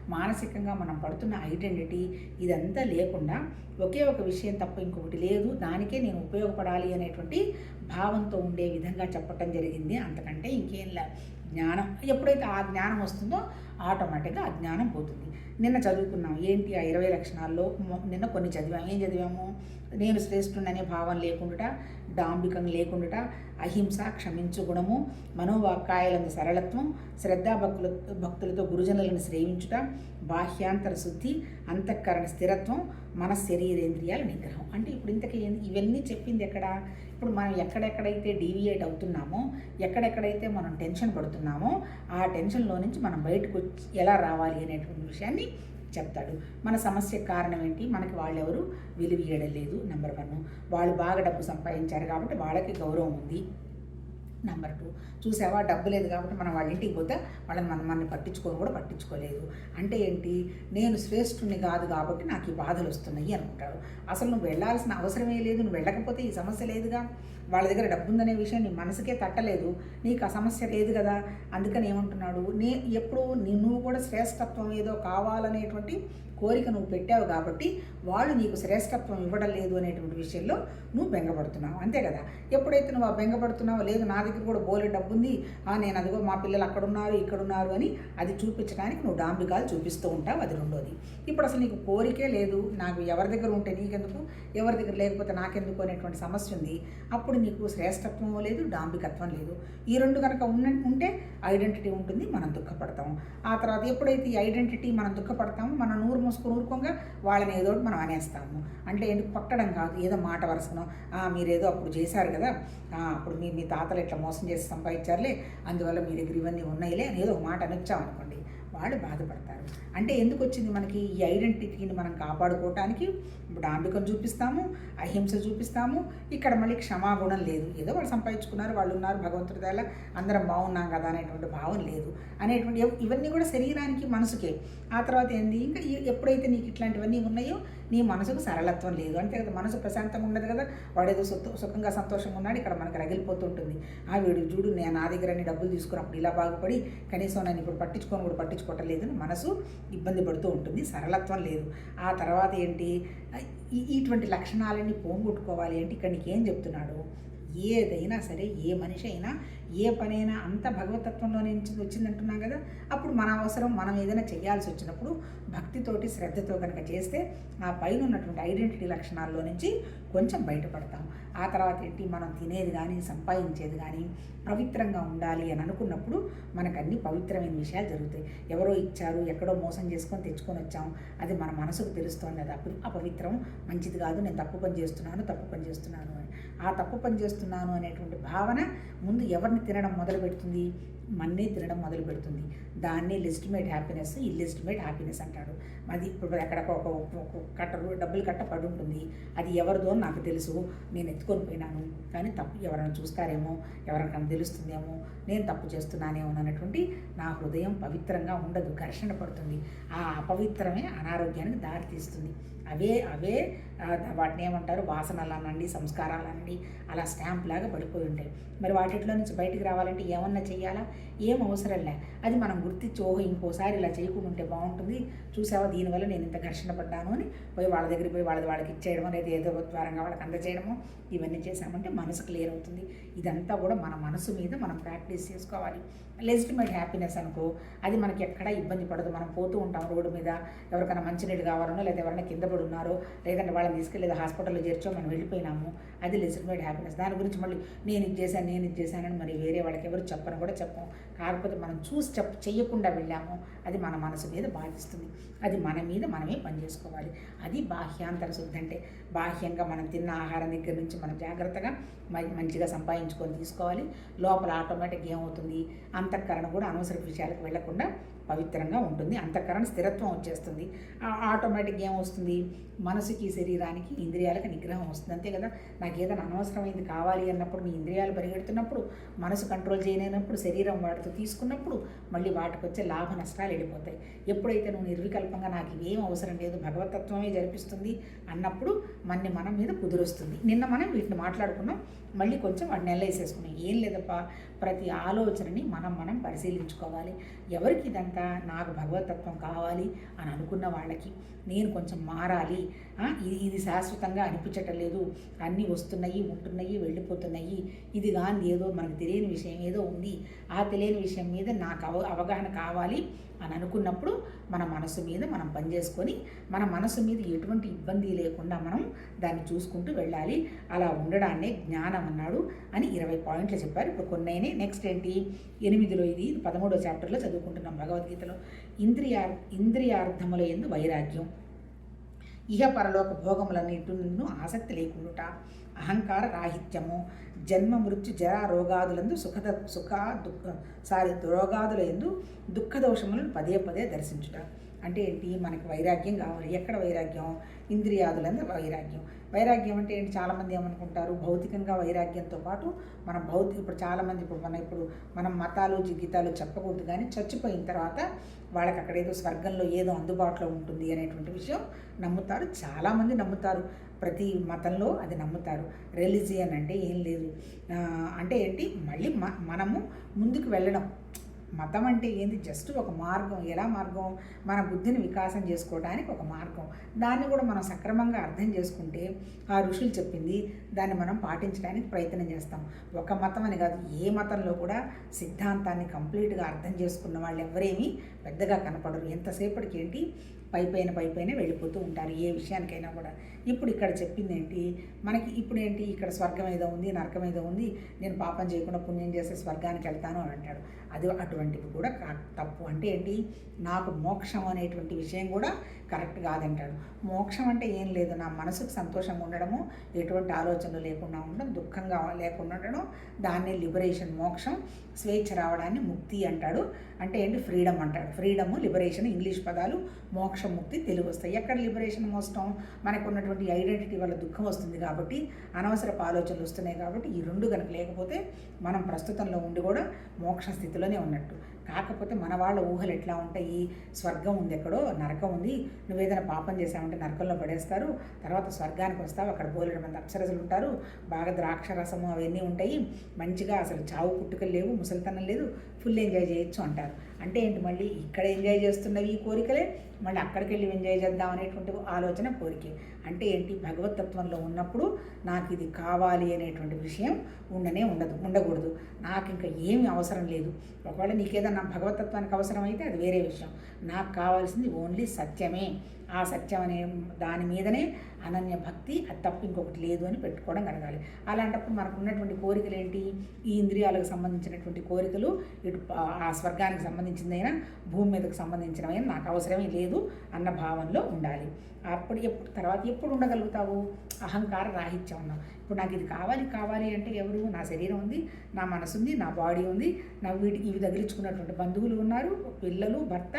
[SPEAKER 1] మానసికంగా మనం పడుతున్న ఐడెంటిటీ ఇదంతా లేకుండా ఒకే ఒక విషయం తప్ప ఇంకొకటి లేదు. దానికే నేను ఉపయోగపడాలి అనేటువంటి భావంతో ఉండే విధంగా చెప్పటం జరిగింది. అంతకంటే ఇంకేం లే. జ్ఞానం. ఎప్పుడైతే ఆ జ్ఞానం వస్తుందో ఆటోమేటిక్గా అజ్ఞానం జ్ఞానం పోతుంది. నిన్న చదువుకున్నాం ఏంటి ఆ ఇరవై లక్షణాల్లో? నిన్న కొన్ని చదివాము ఏం చదివాము? నేను శ్రేష్ఠుడనే భావం లేకుండా డాంబికం లేకుండుట అహింస క్షమించు గుణము మనోవాక్కాయలందు సరళత్వం శ్రద్ధాభక్తుల భక్తులతో గురుజనులను శ్రేయించుట బాహ్యాంతర శుద్ధి అంతఃకరణ స్థిరత్వం మన శరీరేంద్రియాల నిగ్రహం. అంటే ఇప్పుడు ఇంతకీ ఏం- ఇవన్నీ చెప్పింది ఎక్కడ? ఇప్పుడు మనం ఎక్కడెక్కడైతే డీవియేట్ అవుతున్నామో ఎక్కడెక్కడైతే మనం టెన్షన్ పడుతున్నామో ఆ టెన్షన్లో నుంచి మనం బయటకు ఎలా రావాలి అనేటువంటి విషయాన్ని చెప్తాడు. మన సమస్య కారణం ఏంటి? మనకి వాళ్ళెవరు? విలువ ఇవ్వడం లేదు నెంబర్ వన్ వాళ్ళు బాగా డబ్బు సంపాదించారు కాబట్టి వాళ్ళకి గౌరవం ఉంది నెంబర్ టూ చూసావా? డబ్బు లేదు కాబట్టి మనం వాళ్ళ ఇంటికి పోతే వాళ్ళని మనం మనల్ని పట్టించుకొని కూడా పట్టించుకోలేదు. అంటే ఏంటి? నేను శ్రేష్ఠుని కాదు కాబట్టి నాకు ఈ బాధలు వస్తున్నాయి అనుకుంటాడు అసలు నువ్వు వెళ్ళాల్సిన అవసరమే లేదు నువ్వు వెళ్ళకపోతే ఈ సమస్య లేదుగా. వాళ్ళ దగ్గర డబ్బు ఉందనే విషయం నీ మనసుకే తట్టలేదు నీకు ఆ సమస్య లేదు కదా అందుకని ఏమంటున్నాడు నే ఎప్పుడు నీ- నువ్వు కూడా శ్రేష్టత్వం ఏదో కావాలనేటువంటి కోరిక నువ్వు పెట్టావు కాబట్టి వాళ్ళు నీకు శ్రేష్టత్వం ఇవ్వడం లేదు అనేటువంటి విషయంలో నువ్వు బెంగపడుతున్నావు. అంతే కదా? ఎప్పుడైతే నువ్వు ఆ బెంగపడుతున్నావో లేదు నా దగ్గర కూడా బోలే డబ్బు ఉంది ఆ నేను అదిగో మా పిల్లలు అక్కడున్నారు ఇక్కడున్నారు అని అది చూపించడానికి నువ్వు డాంబికాలు చూపిస్తూ ఉంటావు అది రెండోది. ఇప్పుడు అసలు నీకు కోరికే లేదు నాకు ఎవరి దగ్గర ఉంటే నీకెందుకు? ఎవరి దగ్గర లేకపోతే నాకెందుకు? అనేటువంటి సమస్య ఉంది. అప్పుడు నీకు శ్రేష్టత్వం లేదు డాంబికత్వం లేదు. ఈ రెండు కనుక ఉన్న ఉంటే ఐడెంటిటీ ఉంటుంది మనం దుఃఖపడతాం ఆ తర్వాత ఎప్పుడైతే ఈ ఐడెంటిటీ మనం దుఃఖపడతామో మనం నూరు మూసుకుని ఊరుకోగా వాళ్ళని ఏదో ఒకటి మనం అనేస్తాము. అంటే ఏంటి కొట్టడం కాదు ఏదో మాట వరుసను మీరేదో అప్పుడు చేశారు కదా అప్పుడు మీ మీ తాతలు ఇట్లా మోసం చేసి సంపాదించారులే అందువల్ల మీ దగ్గర ఇవన్నీ ఉన్నాయిలే అని ఏదో ఒక మాట అనొచ్చామనుకోండి. వాళ్ళు బాధపడతారు. అంటే ఎందుకు వచ్చింది మనకి ఈ ఐడెంటిటీని మనం కాపాడుకోవటానికి? డాంబికం చూపిస్తాము అహింస చూపిస్తాము ఇక్కడ మళ్ళీ క్షమాగుణం లేదు. ఏదో వాళ్ళు సంపాదించుకున్నారు వాళ్ళు ఉన్నారు భగవంతుడి దగ్గర అందరం బాగున్నాం కదా అనేటువంటి భావం లేదు. అనేటువంటి ఇవన్నీ కూడా శరీరానికి మనసుకే. ఆ తర్వాత ఏంది? ఇంకా ఎప్పుడైతే నీకు ఇట్లాంటివన్నీ ఉన్నాయో నీ మనసుకు సరళత్వం లేదు. అంతే కదా మనసు ప్రశాంతంగా ఉండదు కదా వాడేదో సొత్తు సుఖంగా సంతోషంగా ఉన్నాడు ఇక్కడ మనకు రగిలిపోతుంటుంది. ఆ వీడు చూడు నేను నా దగ్గర అన్ని డబ్బులు తీసుకున్నప్పుడు ఇలా బాగుపడి కనీసం నన్ను ఇప్పుడు పట్టించుకొని కూడా పట్టించుకోవటం లేదు మనసు ఇబ్బంది పడుతూ ఉంటుంది. సరళత్వం లేదు. ఆ తర్వాత ఏంటి? ఇటువంటి లక్షణాలన్నీ పోగొట్టుకోవాలి అంటే ఇక్కడ నీకేం చెప్తున్నాడు? ఏదైనా సరే ఏ మనిషి అయినా ఏ పనైనా అంత భగవతత్వంలో నుంచి వచ్చిందంటున్నాం కదా అప్పుడు మన అవసరం మనం ఏదైనా చేయాల్సి వచ్చినప్పుడు భక్తితోటి శ్రద్ధతో కనుక చేస్తే ఆ పైన ఉన్నటువంటి ఐడెంటిటీ లక్షణాల్లో నుంచి కొంచెం బయటపడతాం. ఆ తర్వాత ఏంటి? మనం తినేది కానీ సంపాదించేది కానీ పవిత్రంగా ఉండాలి అని అనుకున్నప్పుడు మనకు అన్ని పవిత్రమైన విషయాలు జరుగుతాయి. ఎవరో ఇచ్చారు ఎక్కడో మోసం చేసుకొని తెచ్చుకొని వచ్చాం అది మన మనసుకు తెలుస్తోంది. అది అప్పుడు అపవిత్రం. మంచిది కాదు నేను తప్పు పని చేస్తున్నాను తప్పు పని చేస్తున్నాను అని. ఆ తప్పు పని చేస్తున్నాను అనేటువంటి భావన ముందు ఎవరిని తినడం మొదలు పెడుతుంది మన్నే తినడం మొదలు పెడుతుంది. దాన్నే లిస్టిమేట్ హ్యాపీనెస్ ఇల్లిజిటిమేట్ హ్యాపీనెస్ అంటాడు అది ఇప్పుడు ఎక్కడ ఒక కట్టరు డబ్బులు కట్ట పడి ఉంటుంది. అది ఎవరిదో నాకు తెలుసు నేను ఎత్తుకొని పోయినాను. కానీ తప్పు ఎవరైనా చూస్తారేమో ఎవరికైనా తెలుస్తుందేమో నేను తప్పు చేస్తున్నానేమో అన్నటువంటి నా హృదయం పవిత్రంగా ఉండదు ఘర్షణ పడుతుంది. ఆ అపవిత్రమే అనారోగ్యానికి దారితీస్తుంది. అవే అవే వాటిని ఏమంటారు? వాసనలు అనండి సంస్కారాలు అనండి అలా స్టాంప్ లాగా పడిపోయి ఉంటాయి. మరి వాటిలో నుంచి బయటికి రావాలంటే ఏమన్నా చేయాలా ఏం అవసరం లే. అది మనం గుర్తించి ఓహో ఇంకోసారి ఇలా చేయకుండా ఉంటే బాగుంటుంది. చూసావా? దీనివల్ల నేను ఇంత ఘర్షణ పడ్డాను అని పోయి వాళ్ళ దగ్గర పోయి వాళ్ళది వాళ్ళకి ఇచ్చేయడమో లేదా ఏదో ద్వారంగా వాళ్ళకి అందజేయడము ఇవన్నీ చేసామంటే మనసు క్లియర్ అవుతుంది. ఇదంతా కూడా మన మనసు మీద మనం ప్రాక్టీస్ చేసుకోవాలి. లెజిటిమేట్ హ్యాపీనెస్ అనుకో అది మనకి ఎక్కడా ఇబ్బంది పడదు. మనం పోతూ ఉంటాం రోడ్డు మీద. ఎవరికైనా మంచినీళ్ళు కావాలనో లేదా ఎవరైనా కింద పడి ఉన్నారో లేదంటే వాళ్ళని తీసుకెళ్ళి లేదా హాస్పిటల్లో చేర్చో మనం వెళ్ళిపోయినాము. అది లెజిటిమేట్ హ్యాపీనెస్. దాని గురించి మళ్ళీ నేను ఇది చేశాను నేను ఇది చేశానని మరి వేరే వాళ్ళకి ఎవరు చెప్పను కూడా చెప్పం. కాకపోతే మనం చూసి చెప్ చేయకుండా వెళ్ళాము అది మన మనసు మీద బాధిస్తుంది. అది మన మీద మనమే పనిచేసుకోవాలి. అది బాహ్యాంతర శుద్ధి అంటే బాహ్యంగా మనం తిన్న ఆహారం దగ్గర నుంచి మనం జాగ్రత్తగా మంచిగా సంపాదించుకొని తీసుకోవాలి. లోపల ఆటోమేటిక్గా ఏమవుతుంది? అంతఃకరణ కూడా అనవసర విషయాలకు వెళ్ళకుండా పవిత్రంగా ఉంటుంది. అంతఃకరణ స్థిరత్వం వచ్చేస్తుంది. ఆటోమేటిక్ ఆటోమేటిక్గా ఏమొస్తుంది మనసుకి శరీరానికి ఇంద్రియాలకు నిగ్రహం వస్తుంది. అంతే కదా? నాకు ఏదైనా అనవసరమైంది కావాలి అన్నప్పుడు మీ ఇంద్రియాలు పరిగెడుతున్నప్పుడు మనసు కంట్రోల్ చేయలేనప్పుడు శరీరం వాటితో తీసుకున్నప్పుడు మళ్ళీ వాటికి వచ్చే లాభ నష్టాలు వెళ్ళిపోతాయి. ఎప్పుడైతే నువ్వు నిర్వికల్పంగా నాకు ఇవేం అవసరం లేదు భగవతత్వమే జరిపిస్తుంది అన్నప్పుడు మన్ని మనం మీద కుదురొస్తుంది. నిన్న మనం వీటిని మాట్లాడుకున్నాం. మళ్ళీ కొంచెం వాటిని నెల్లేసేసుకున్నాం ఏం లేదప్పా ప్రతి ఆలోచనని మనం మనం పరిశీలించుకోవాలి. ఎవరికి ఇదంతా నాకు భగవతత్వం కావాలి అని అనుకున్న వాళ్ళకి నేను కొంచెం మారాలి. ఇది ఇది శాశ్వతంగా అనిపించటం లేదు అన్నీ వస్తున్నాయి ఉంటున్నాయి వెళ్ళిపోతున్నాయి. ఇది కానీ ఏదో మనకు తెలియని విషయం ఏదో ఉంది. ఆ తెలియని విషయం మీద నాకు అవ అవగాహన కావాలి. అని అనుకున్నప్పుడు మన మనసు మీద మనం పనిచేసుకొని మన మనసు మీద ఎటువంటి ఇబ్బంది లేకుండా మనం దాన్ని చూసుకుంటూ వెళ్ళాలి. అలా ఉండడాన్నే జ్ఞానం అన్నాడు అని ఇరవై పాయింట్లు చెప్పారు. ఇప్పుడు కొన్నైనే నెక్స్ట్ ఏంటి? ఎనిమిదిలో ఇది పదమూడో చాప్టర్లో చదువుకుంటున్నాం భగవద్గీతలో. ఇంద్రియార్ ఇంద్రియార్థముల ఎందు వైరాగ్యం. ఇహ పరలోక భోగములన్నిటిను ఆసక్తి లేకుండుట అహంకార రాహిత్యము జన్మ మృత్యు జరా రోగాదులందు సుఖద సుఖ దుఃఖ సారీ రోగాదుల ఎందు దుఃఖ దోషములను పదే పదే దర్శించుట. అంటే ఏంటి? మనకి వైరాగ్యం కావాలి. ఎక్కడ వైరాగ్యం? ఇంద్రియాదులందు వైరాగ్యం. వైరాగ్యం అంటే ఏంటి? చాలామంది ఏమనుకుంటారు? భౌతికంగా వైరాగ్యంతో పాటు మనం భౌతిక ఇప్పుడు చాలామంది ఇప్పుడు మన ఇప్పుడు మనం మతాలు జిగీతాలు చెప్పకూడదు కానీ చచ్చిపోయిన తర్వాత వాళ్ళకి అక్కడ ఏదో స్వర్గంలో ఏదో అందుబాటులో ఉంటుంది అనేటువంటి విషయం నమ్ముతారు. చాలామంది నమ్ముతారు. ప్రతి మతంలో అది నమ్ముతారు. రిలీజియన్ అంటే ఏం లేదు. అంటే ఏంటి? మళ్ళీ మ మనము ముందుకు వెళ్ళడం. మతం అంటే ఏంది? జస్ట్ ఒక మార్గం. ఎలా మార్గం? మన బుద్ధిని వికాసం చేసుకోవడానికి ఒక మార్గం. దాన్ని కూడా మనం సక్రమంగా అర్థం చేసుకుంటే ఆ ఋషులు చెప్పింది దాన్ని మనం పాటించడానికి ప్రయత్నం చేస్తాం. ఒక మతం అని కాదు ఏ మతంలో కూడా సిద్ధాంతాన్ని కంప్లీట్గా అర్థం చేసుకున్న వాళ్ళు ఎవరేమీ పెద్దగా కనపడరు. ఎంతసేపటికి ఏంటి పైపైన పైపైన వెళ్ళిపోతూ ఉంటారు ఏ విషయానికైనా కూడా. ఇప్పుడు ఇక్కడ చెప్పింది ఏంటి మనకి ఇప్పుడు ఏంటి ఇక్కడ స్వర్గం ఏదో ఉంది నరకం ఏదో ఉంది నేను పాపం చేయకుండా పుణ్యం చేస్తే స్వర్గానికి వెళ్తాను అని అంటాడు. అది అటువంటివి కూడా తప్పు. అంటే ఏంటి? నాకు మోక్షం అనేటువంటి విషయం కూడా కరెక్ట్ కాదంటాడు. మోక్షం అంటే ఏం లేదు. నా మనసుకు సంతోషంగా ఉండడము ఎటువంటి ఆలోచనలు లేకుండా ఉండడం దుఃఖంగా లేకుండా ఉండడం దాన్ని లిబరేషన్ మోక్షం స్వేచ్ఛ రావడాన్ని ముక్తి అంటాడు. అంటే ఏంటి? ఫ్రీడమ్ అంటాడు. ఫ్రీడము లిబరేషన్ ఇంగ్లీష్ పదాలు మోక్షం ముక్తి తెలుగు వస్తాయి. ఎక్కడ లిబరేషన్ మోస్తాం? మనకు ఉన్నటువంటి ఐడెంటిటీ వల్ల దుఃఖం వస్తుంది కాబట్టి అనవసరపు ఆలోచనలు వస్తున్నాయి కాబట్టి ఈ రెండు కనుక లేకపోతే మనం ప్రస్తుతంలో ఉండి కూడా మోక్ష స్థితిలోనే ఉన్నట్టు. కాకపోతే మన వాళ్ళ ఊహలు ఎట్లా ఉంటాయి? స్వర్గం ఉంది ఎక్కడో నరకం ఉంది. నువ్వేదైనా పాపం చేసావంటే నరకంలో పడేస్తారు. తర్వాత స్వర్గానికి వస్తావు అక్కడ బోలెడు మంది అప్సరసలు ఉంటారు. బాగా ద్రాక్ష రసము అవన్నీ ఉంటాయి. మంచిగా అసలు చావు పుట్టుకలు లేవు ముసలితనం లేదు. ఫుల్ ఎంజాయ్ చేయొచ్చు అంటారు. అంటే ఏంటి మళ్ళీ ఇక్కడ ఎంజాయ్ చేస్తున్నవి ఈ కోరికలే మళ్ళీ అక్కడికి వెళ్ళి ఎంజాయ్ చేద్దాం అనేటువంటి ఆలోచన కోరికే. అంటే ఏంటి? భగవతత్వంలో ఉన్నప్పుడు నాకు ఇది కావాలి అనేటువంటి విషయం ఉండనే ఉండదు ఉండకూడదు. నాకు ఇంకా ఏమి అవసరం లేదు. ఒకవేళ నీకేదన్నా భగవతత్వానికి అవసరం అయితే అది వేరే విషయం. నాకు కావాల్సింది ఓన్లీ సత్యమే. ఆ సత్యం అనే దాని మీదనే అనన్య భక్తి అది తప్ప ఇంకొకటి లేదు అని పెట్టుకోవడం కలగాలి. అలాంటప్పుడు మనకు ఉన్నటువంటి కోరికలు ఏంటి? ఈ ఇంద్రియాలకు సంబంధించినటువంటి కోరికలు ఇటు ఆ స్వర్గానికి సంబంధించిందైనా భూమి మీదకు సంబంధించినవైనా నాకు అవసరమే లేదు అన్న భావనలో ఉండాలి. అప్పుడు ఎప్పుడు తర్వాత ఎప్పుడు ఉండగలుగుతావు? అహంకార రాహిత్యం ఉన్నావు ఇప్పుడు నాకు ఇది కావాలి కావాలి అంటే ఎవరు? నా శరీరం ఉంది నా మనసు ఉంది నా బాడీ ఉంది. నా వీటి ఇవి తగిలించుకున్నటువంటి బంధువులు ఉన్నారు పిల్లలు భర్త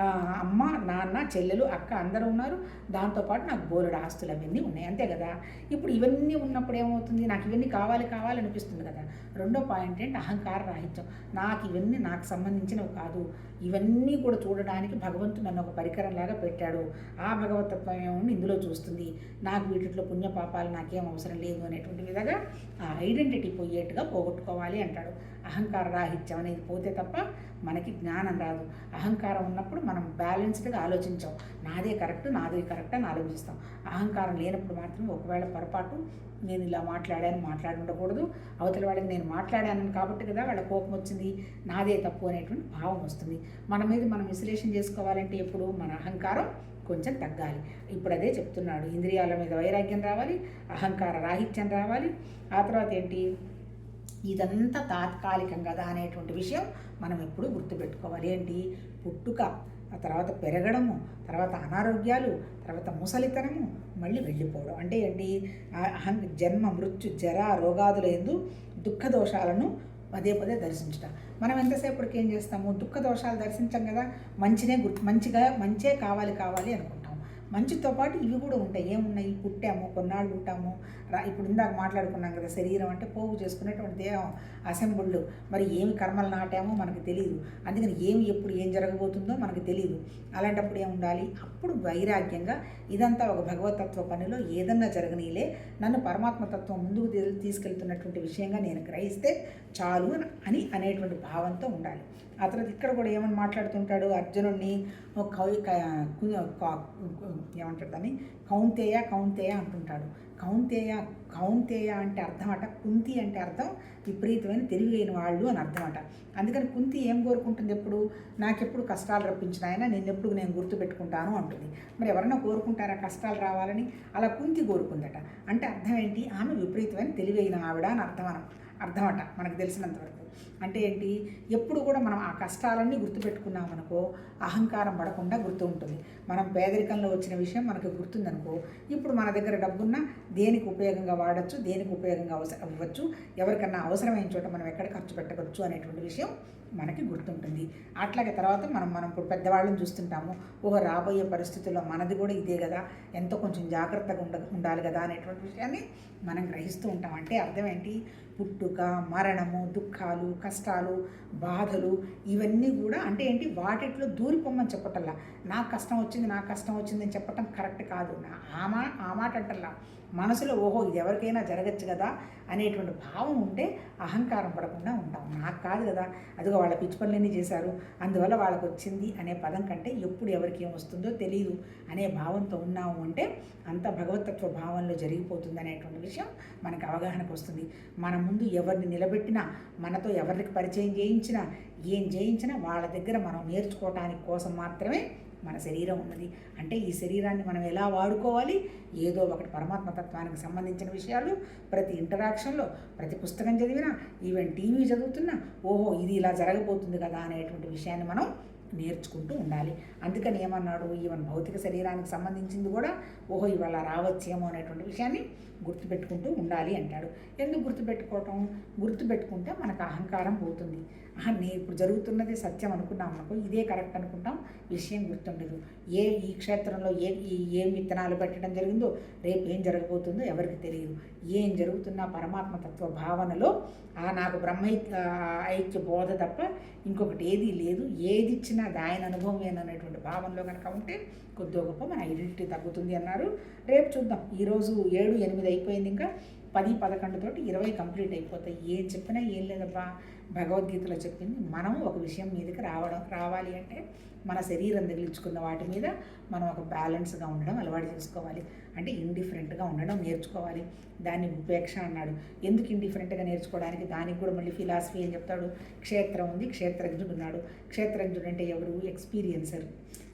[SPEAKER 1] అమ్మ నాన్న చెల్లెలు అక్క అందరూ ఉన్నారు. దాంతోపాటు నాకు బోలెడు ఆస్తులు అవన్నీ ఉన్నాయి. అంతే కదా? ఇప్పుడు ఇవన్నీ ఉన్నప్పుడు ఏమవుతుంది? నాకు ఇవన్నీ కావాలి కావాలనిపిస్తుంది కదా? రెండో పాయింట్ ఏంటి? అహంకార రాహిత్యం. నాకు ఇవన్నీ నాకు సంబంధించినవి కాదు. ఇవన్నీ కూడా చూడడానికి భగవంతుడు నన్ను ఒక పరికరంలాగా పెట్టాడు. ఆ భగవతత్వం ఏమో ఇందులో చూస్తుంది. నాకు వీటిలో పుణ్యపాపాలు నాకేం అవసరం లేదు అనేటువంటి విధంగా ఆ ఐడెంటిటీ పోయేట్టుగా పోగొట్టుకోవాలి అంటాడు. అహంకార రాహిత్యం అనేది పోతే తప్ప మనకి జ్ఞానం రాదు. అహంకారం ఉన్నప్పుడు మనం బ్యాలెన్స్డ్గా ఆలోచించాం. నాదే కరెక్ట్ నాదే కరెక్ట్ అని ఆలోచిస్తాం. అహంకారం లేనప్పుడు మాత్రం ఒకవేళ పొరపాటు నేను ఇలా మాట్లాడాను మాట్లాడి ఉండకూడదు అవతల వాళ్ళకి నేను మాట్లాడాను కాబట్టి కదా వాళ్ళ కోపం వచ్చింది. నాదే తప్పు అనేటువంటి భావం వస్తుంది. మన మీద మనం విశ్లేషణ చేసుకోవాలంటే ఎప్పుడు? మన అహంకారం కొంచెం తగ్గాలి. ఇప్పుడు అదే చెప్తున్నాడు. ఇంద్రియాల మీద వైరాగ్యం రావాలి అహంకార రాహిత్యం రావాలి. ఆ తర్వాత ఏంటి? ఇదంతా తాత్కాలికం కదా అనేటువంటి విషయం మనం ఎప్పుడూ గుర్తుపెట్టుకోవాలి. ఏంటి? పుట్టుక ఆ తర్వాత పెరగడము తర్వాత అనారోగ్యాలు తర్వాత ముసలితనము మళ్ళీ వెళ్ళిపోవడం. అంటే ఏంటి? అహం జన్మ మృత్యు జర రోగాదుల ఎందు దుఃఖ దోషాలను పదే పదే దర్శించటం. మనం ఎంతసేపటికి ఏం చేస్తాము? దుఃఖ దోషాలు దర్శించాం కదా? మంచినే గుర్తు మంచిగా మంచే కావాలి కావాలి అనుకుంటాం. మంచితో పాటు ఇవి కూడా ఉంటాయి. ఏమున్నాయి? పుట్టాము కొన్నాళ్ళు ఉంటాము రా ఇప్పుడు ఇందాక మాట్లాడుకున్నాం కదా శరీరం అంటే పోగు చేసుకునేటువంటి దేహం అసెంబుళ్ళు మరి ఏమి కర్మలు నాటామో మనకు తెలియదు అందుకని ఏమి ఎప్పుడు ఏం జరగబోతుందో మనకు తెలియదు అలాంటప్పుడు ఏం ఉండాలి? అప్పుడు వైరాగ్యంగా ఇదంతా ఒక భగవతత్వ పనిలో ఏదన్నా జరగనీలే. నన్ను పరమాత్మతత్వం ముందుకు తీసుకెళ్తున్నటువంటి విషయంగా నేను గ్రహిస్తే చాలు అని అనేటువంటి భావంతో ఉండాలి. ఆ తర్వాత ఇక్కడ కూడా ఏమని మాట్లాడుతుంటాడు? అర్జునుడిని ఒక ఏమంటాడు దాన్ని? కౌంతేయ కౌంతేయ అంటుంటాడు. కౌంతేయ కౌంతేయ అంటే అర్థం అట కుంతి అంటే అర్థం విపరీతమైన తెలివైన వాళ్ళు అని అర్థం అట అందుకని కుంతి ఏం కోరుకుంటుంది ఎప్పుడు? నాకెప్పుడు కష్టాలు రప్పించిన ఆయన నేను ఎప్పుడు నేను గుర్తుపెట్టుకుంటాను అంటుంది. మరి ఎవరైనా కోరుకుంటారా కష్టాలు రావాలని? అలా కుంతి కోరుకుందట. అంటే అర్థం ఏంటి? ఆమె విపరీతమైన తెలివైన ఆవిడ అని అర్థం అన అర్థమట మనకు తెలిసినంతవరకు. అంటే ఏంటి? ఎప్పుడు కూడా మనం ఆ కష్టాలన్నీ గుర్తుపెట్టుకున్నామనుకో అహంకారం పడకుండా గుర్తు ఉంటుంది మనం పేదరికంలో వచ్చిన విషయం మనకు గుర్తుందనుకో ఇప్పుడు మన దగ్గర డబ్బున్నా దేనికి ఉపయోగంగా వాడచ్చు దేనికి ఉపయోగంగా అవసరం అవ్వచ్చు ఎవరికన్నా అవసరమైన చోట మనం ఎక్కడ ఖర్చు పెట్టవచ్చు అనేటువంటి విషయం మనకి గుర్తుంటుంది. అట్లాగే తర్వాత మనం మనం ఇప్పుడు పెద్దవాళ్ళని చూస్తుంటాము ఓహో రాబోయే పరిస్థితుల్లో మనది కూడా ఇదే కదా ఎంతో కొంచెం జాగ్రత్తగా ఉండ ఉండాలి కదా అనేటువంటి విషయాన్ని మనం గ్రహిస్తూ ఉంటాం. అంటే అర్థం ఏంటి? పుట్టుక మరణము దుఃఖాలు కష్టాలు బాధలు ఇవన్నీ కూడా అంటే ఏంటి వాటిట్లో దూరిపోమ్మని చెప్పటల్లా నాకు కష్టం వచ్చింది నాకు కష్టం వచ్చింది అని చెప్పటం కరెక్ట్ కాదు. నా- ఆ మా ఆ మాట అంటల్లా మనసులో ఓహో ఇది ఎవరికైనా జరగచ్చు కదా అనేటువంటి భావం ఉంటే అహంకారం పడకుండా ఉంటాం. నాకు కాదు కదా. అదిగో వాళ్ళ పిచ్చి పనులన్నీ చేశారు. అందువల్ల వాళ్ళకు వచ్చింది అనే పదం కంటే ఎప్పుడు ఎవరికి ఏం వస్తుందో తెలియదు అనే భావంతో ఉన్నాము అంటే అంత భగవతత్వ భావంలో జరిగిపోతుంది అనేటువంటి విషయం మనకు అవగాహనకు వస్తుంది. మన ముందు ఎవరిని నిలబెట్టినా మనతో ఎవరికి పరిచయం చేయించినా ఏం చేయించినా వాళ్ళ దగ్గర మనం నేర్చుకోవటానికి కోసం మాత్రమే మన శరీరం ఉన్నది. అంటే ఈ శరీరాన్ని మనం ఎలా వాడుకోవాలి? ఏదో ఒకటి పరమాత్మ తత్వానికి సంబంధించిన విషయాలు. ప్రతి ఇంటరాక్షన్లో ప్రతి పుస్తకం చదివినా ఈవెన్ టీవీ చదువుతున్నా ఓహో ఇది ఇలా జరగబోతుంది కదా అనేటువంటి విషయాన్ని మనం నేర్చుకుంటూ ఉండాలి. అందుకని ఏమన్నాడు? ఈవెన్ భౌతిక శరీరానికి సంబంధించింది కూడా ఓహో ఇవాళ రావచ్చేమో అనేటువంటి విషయాన్ని గుర్తుపెట్టుకుంటూ ఉండాలి అంటాడు. ఎందుకు గుర్తుపెట్టుకోవటం? గుర్తుపెట్టుకుంటే మనకు అహంకారం పోతుంది. నే ఇప్పుడు జరుగుతున్నది సత్యం అనుకున్నాం అనుకో ఇదే కరెక్ట్ అనుకుంటాం. విషయం గుర్తుండదు. ఏ ఈ క్షేత్రంలో ఏ ఏం విత్తనాలు పెట్టడం జరిగిందో రేపు ఏం జరగబోతుందో ఎవరికి తెలియదు. ఏం జరుగుతున్నా పరమాత్మ తత్వ భావనలో ఆ నాకు బ్రహ్మైక్య ఐక్య బోధ తప్ప ఇంకొకటి ఏది లేదు. ఏది ఇచ్చినా అది ఆయన అనుభవమేననేటువంటి భావనలో కనుక ఉంటే కొద్దిగా గొప్ప మన ఐడెంటిటీ తగ్గుతుంది అన్నారు. రేపు చూద్దాం. ఈరోజు ఏడు ఎనిమిది అయిపోయింది ఇంకా. పది పదకొండు తోటి ఇరవై కంప్లీట్ అయిపోతాయి. ఏం చెప్పినా ఏం లేదబ్బా. భగవద్గీతలో చెప్పింది మనం ఒక విషయం మీదకి రావడం రావాలి అంటే మన శరీరం తగిలించుకున్న వాటి మీద మనం ఒక బ్యాలెన్స్గా ఉండడం అలవాటు చేసుకోవాలి. అంటే ఇండిఫరెంట్గా ఉండడం నేర్చుకోవాలి. దాన్ని ఉపేక్ష అన్నాడు. ఎందుకు ఇండిఫరెంట్గా నేర్చుకోవడానికి? దానికి కూడా మళ్ళీ ఫిలాసఫీ అని చెప్తాడు? క్షేత్రం ఉంది క్షేత్రజ్ఞుడు ఉన్నాడు. క్షేత్రజ్ఞుడు అంటే ఎవరు? ఎక్స్పీరియన్సర్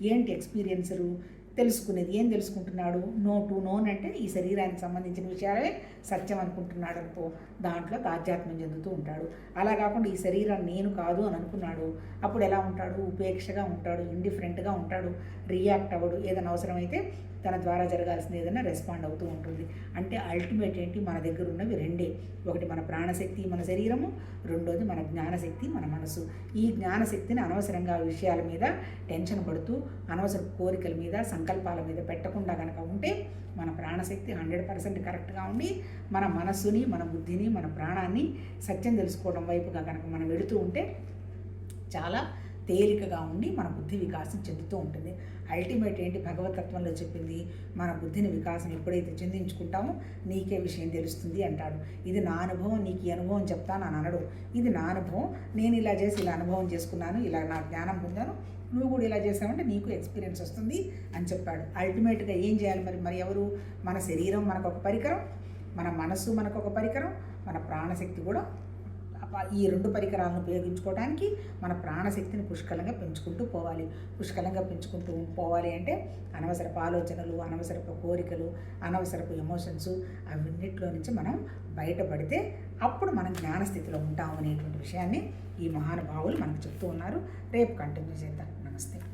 [SPEAKER 1] ఏంటి ఎక్స్పీరియన్సరు తెలుసుకునేది. ఏం తెలుసుకుంటున్నాడు? నో టు నోన్ అంటే ఈ శరీరానికి సంబంధించిన విషయాలే సత్యం అనుకుంటున్నాడు అనుకో. దాంట్లో తాధ్యాత్మ్యం చెందుతూ ఉంటాడు. అలా కాకుండా ఈ శరీరం నేను కాదు అని అనుకున్నాడు. అప్పుడు ఎలా ఉంటాడు? ఉపేక్షగా ఉంటాడు ఇండిఫరెంట్గా ఉంటాడు రియాక్ట్ అవ్వడు. ఏదైనా అవసరమైతే తన ద్వారా జరగాల్సింది ఏదైనా రెస్పాండ్ అవుతూ ఉంటుంది. అంటే అల్టిమేట్ ఏంటి? మన దగ్గర ఉన్నవి రెండే. ఒకటి మన ప్రాణశక్తి మన శరీరము. రెండోది మన జ్ఞానశక్తి మన మనసు. ఈ జ్ఞానశక్తిని అనవసరంగా విషయాల మీద టెన్షన్ పడుతూ అనవసర కోరికల మీద సంకల్పాల మీద పెట్టకుండా కనుక ఉంటే మన ప్రాణశక్తి హండ్రెడ్ పర్సెంట్ కరెక్ట్గా ఉండి మన మనస్సుని మన బుద్ధిని మన ప్రాణాన్ని సత్యం తెలుసుకోవడం వైపుగా కనుక మనం వెళుతూ ఉంటే చాలా తేలికగా ఉండి మన బుద్ధి వికాసం చెందుతూ ఉంటుంది. అల్టిమేట్ ఏంటి? భగవతత్వంలో చెప్పింది మన బుద్ధిని వికాసం ఎప్పుడైతే చెందించుకుంటామో నీకే విషయం తెలుస్తుంది అంటాడు. ఇది నా అనుభవం నీకు ఈ అనుభవం చెప్తాను అని అనడు. ఇది నా అనుభవం నేను ఇలా చేసి ఇలా అనుభవం చేసుకున్నాను ఇలా నా జ్ఞానం పొందాను నువ్వు కూడా ఇలా చేసావంటే నీకు ఎక్స్పీరియన్స్ వస్తుంది అని చెప్పాడు. అల్టిమేట్గా ఏం చేయాలి మరి? మరి ఎవరు? మన శరీరం మనకు ఒక పరికరం మన మనస్సు మనకు ఒక పరికరం మన ప్రాణశక్తి కూడా ఈ రెండు పరికరాలను ఉపయోగించుకోవడానికి మన ప్రాణశక్తిని పుష్కలంగా పెంచుకుంటూ పోవాలి. పుష్కలంగా పెంచుకుంటూ పోవాలి అంటే అనవసరపు ఆలోచనలు అనవసరపు కోరికలు అనవసరపు ఎమోషన్స్ అవన్నిటిలో నుంచి మనం బయటపడితే అప్పుడు మనం జ్ఞానస్థితిలో ఉంటాం అనేటువంటి విషయాన్ని ఈ మహానుభావులు మనకు చెప్తూ ఉన్నారు. రేపు కంటిన్యూ చేద్దాం. నమస్తే.